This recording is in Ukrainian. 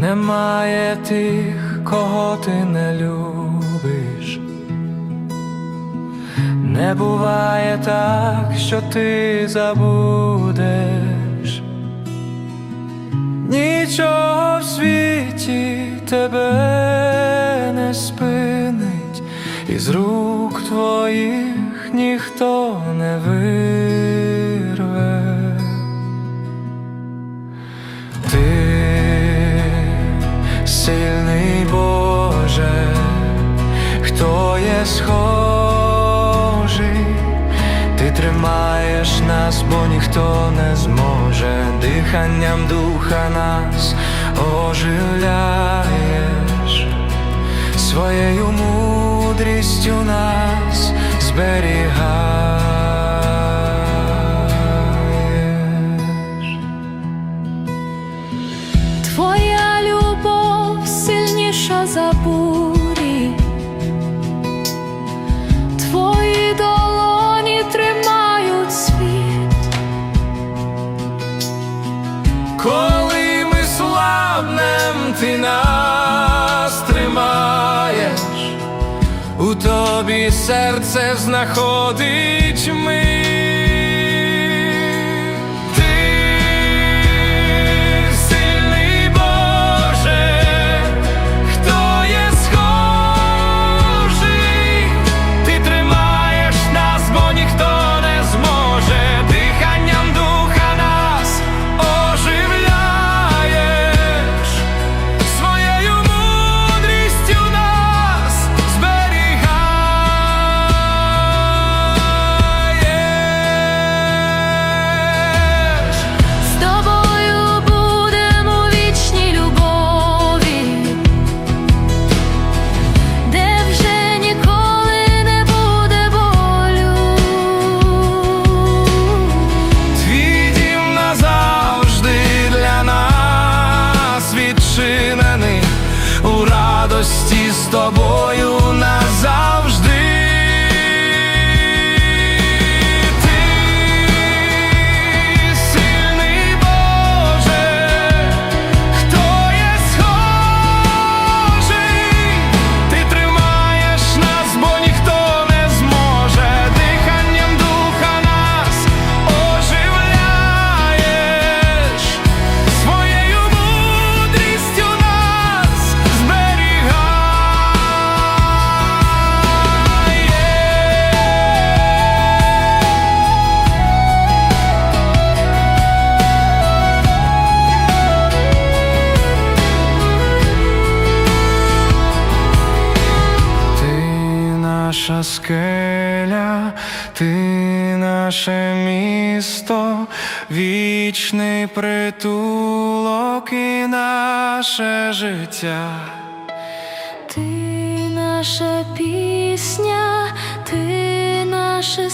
немає тих, кого ти не любиш. Не буває так, що ти забудеш. Нічого в світі тебе не спинить, і з рук твоїх ніхто не вирве. Хто схожі, ти тримаєш нас, бо ніхто не зможе, диханням духа нас оживляєш, своєю мудрістю нас зберігаєш. Ти нас тримаєш, у тобі серце знаходить ми. Наша скеля, ти наше місто, вічний притулок і наше життя. Ти наша пісня, ти наше